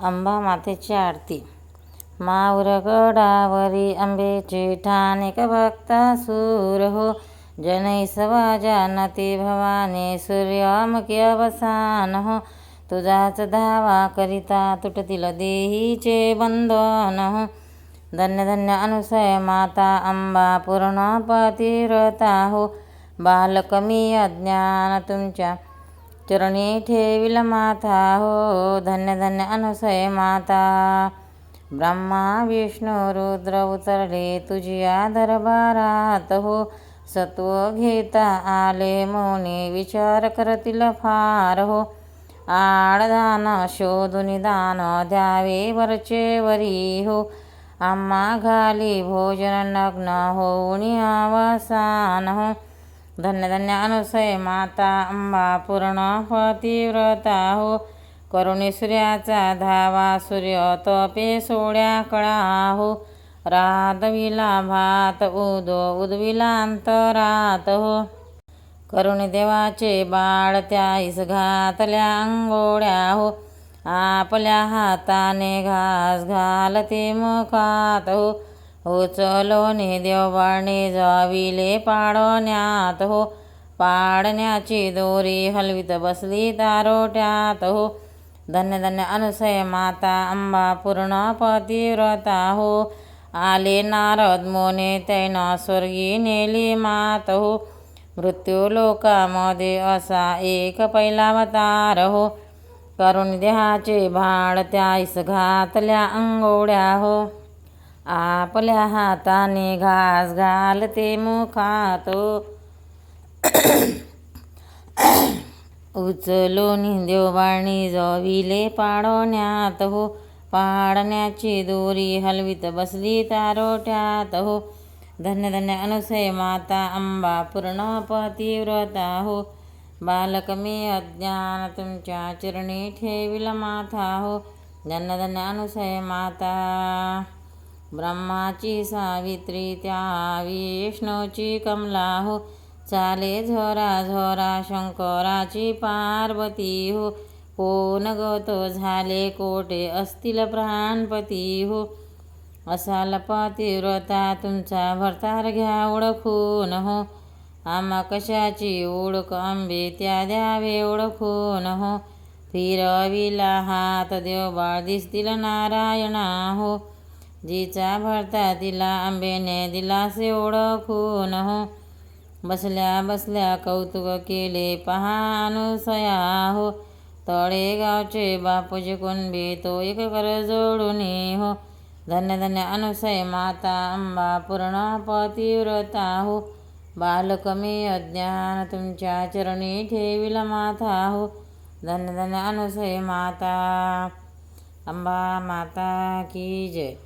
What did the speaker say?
अंबा मातेची आरती. माऊर गडावरी आंबेचे ठाणिक भक्ता सूर हो. जनैसवा जानती भवानी सूर्यामुखी अवसान हो. तुझाच धावा करिता तुटतील देहीचे बंधन हो. धन्य धन्य अनुसय माता अंबा पूर्ण पतिरता हो बालकमी अज्ञान तुमच्या चरणी ठेविल माथा हो धन्य धन्य अनुसय माता. ब्रह्मा विष्णू रुद्र उतरले तुझी दरबारात हो सत्व घेता आले मोनी विचार करतील फार हो. आडदान शोधून दान द्यावे वरचे वरी हो. आम्हा घाली भोजन नग्न होऊन अवसान हो. धन्य धन्य अनुसय माता अंबा पूर्ण पतिव्रता हो. करुणी सूर्याचा धावा सूर्य तपे सोड्या कळा हो. राधविला भात उदो उदविला अंतरात हो. करुणी देवाचे बाळ त्याईस घातल्या अंगोड्या हो. आपल्या हाताने घास घालते मुखात हो. उचलोने देवबाळने जाविले पाडण्यात हो. पाडण्याची दोरी हलवीत बसली तारोट्यात हो. धन्य धन्य अनुसय माता अंबा पूर्ण पतिव्रता हो. आले नारद मोने तैन स्वर्गी नेली मात हो. मृत्यू लोकामध्ये असा एक पहिला अवतार हो. करुण देहाचे भाड त्याईस घातल्या अंगोड्या हो. आपल्या हाताने घास घालते मुखातो. उचलो उचलून देवबाणी जविले पाडण्यात हो. पाडण्याची दोरी हलवीत बसली तारोट्यात हो. धन्य धन्य अनुसय माता अंबा पूर्ण पतिव्रता हो. बालक मी अज्ञान तुमच्या चरणी ठेविल माथा हो. धन्य धन्य अनुसय माता. ब्रह्माची सावित्री त्या विष्णूची कमला हो चाले झोरा झोरा शंकराची पार्वती हो कोण गतो झाले कोटे असतील प्राणपती हो असाल पतिव्रता तुमचा भरतार घ्या ओळखून हो. आम्हा कशाची ओळख आंबे त्या द्यावे ओळखून हो. फिरविला हात देवबाळ दिसतील नारायणा हो जिचा भरता तिला आंबेने दिलासे ओळखून हो. बसल्या बसल्या कौतुक केले पहा अनुसया हो. तळेगावचे बापूजी कुणबी तो एक कर जोडून हो. धन्य धन्य अनुसय माता अंबा पूर्ण पतिव्रता हो. बालकमी अज्ञान तुमच्या चरणी ठेविला माथा हो. धन्य धन्य अनुसय माता अंबा माता की जय.